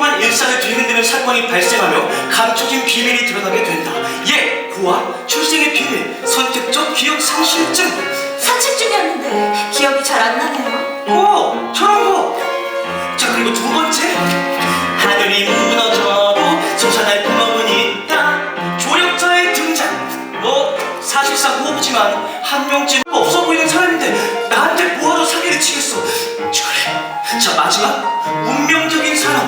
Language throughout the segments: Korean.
평범한 일상을 뒤흔드는 사건이 발생하며 감춰진 비밀이 드러나게 된다. 예, 고아, 출생의 비밀, 선택적 기억 상실증. 산책 중이었는데 기억이 잘 안 나네요. 오, 저런 거. 자, 그리고 두 번째. 하늘이 무너져도 솟아날 구멍은 있다. 조력자의 등장. 뭐, 사실상 호구지만 한 명쯤 없어 보이는 사람인데 나한테 뭐하러 사기를 치겠어. 그래. 자, 마지막. 운명적인 사람.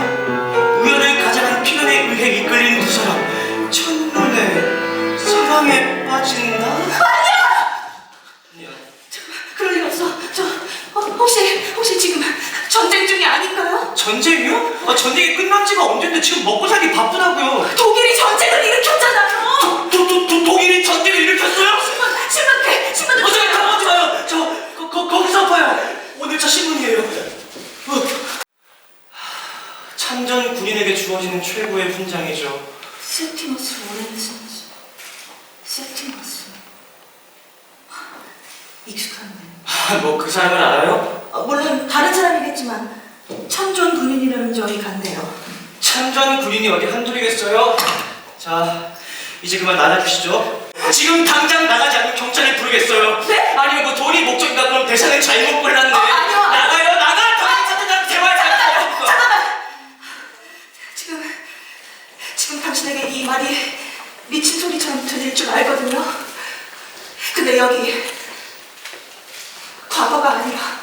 혹시 지금 전쟁 중이 아닌가요? 전쟁이요? 아, 전쟁이 끝난 지가 언젠데 지금 먹고 살기 바쁘다고요. 독일이 전쟁을 일으켰잖아요. 도, 도, 도, 독일이 전쟁을 일으켰어요? 신문 신문들 신문들. 어, 저기 가보지 마요. 저 거, 거, 거기서 봐요. 오늘 저 신문이에요. 어. 하, 참전 군인에게 주어지는 최고의 훈장이죠. 세티머스 로렌츠 세티머스 익숙한데. 아, 뭐 그 사람을 알아요? 어, 물론 다른 사람이겠지만 참전 군인이라는 점이 같네요. 참전 군인이 어디 한둘이겠어요? 자, 이제 그만 나가주시죠. 지금 당장 나가지 않으면 경찰에 부르겠어요. 네? 아니면 뭐 돈이 목적인가 그럼 대사는 잘못 골랐네. 어, 아니요 나가! 당신 같은 사람 대화 잘해요. 잠깐만. 지금 지금 당신에게 이 말이 미친 소리처럼 들릴 줄 알거든요. 근데 여기 과거가 아니라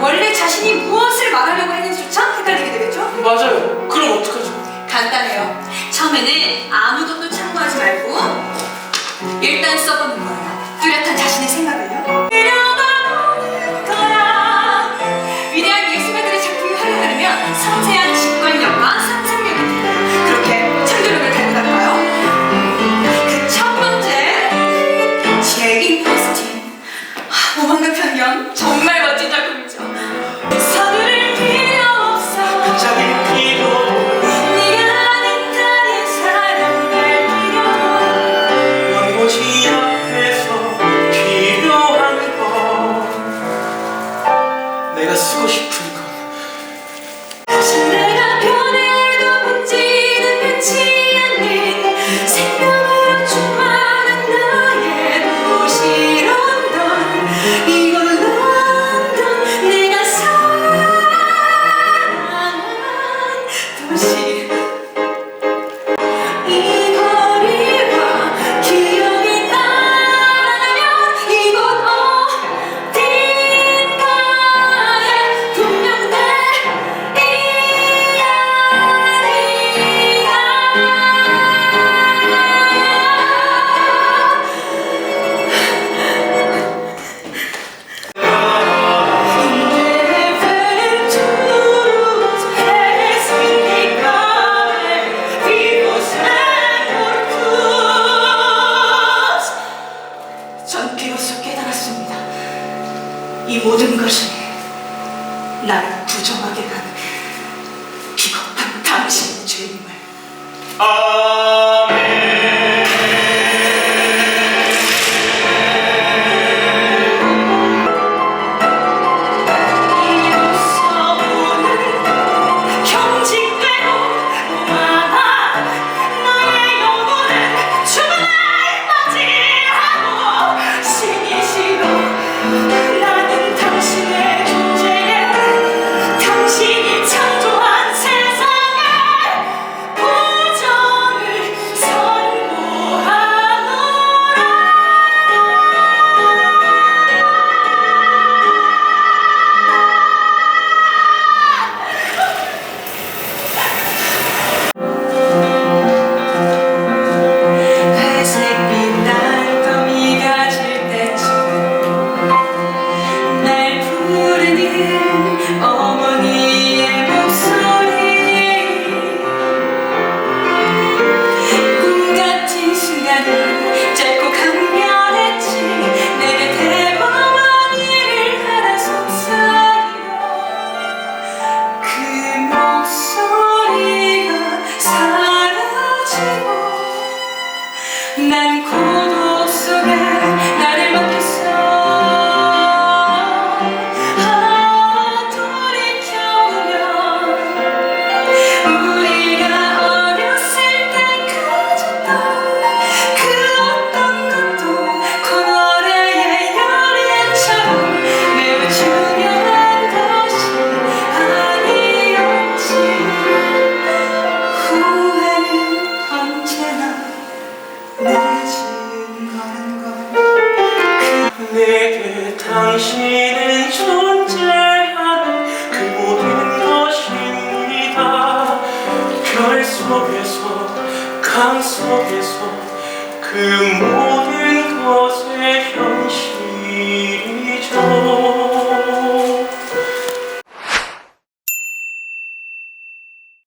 원래 자신이 무엇을 말하려고 했는지조차 헷갈리게 되겠죠? 맞아요. 그럼 어떡하죠? 간단해요. 처음에는 아무 것도 참고하지 말고 일단 써보는 거예요. 뚜렷한 자신의 생각을 이 모든 것이 나를 부정하게 한 비겁한 당신의 죄임을. 아 내게 당신은 존재하는 그 모든 것입니다. 별 속에서 강 속에서 그 모든 것에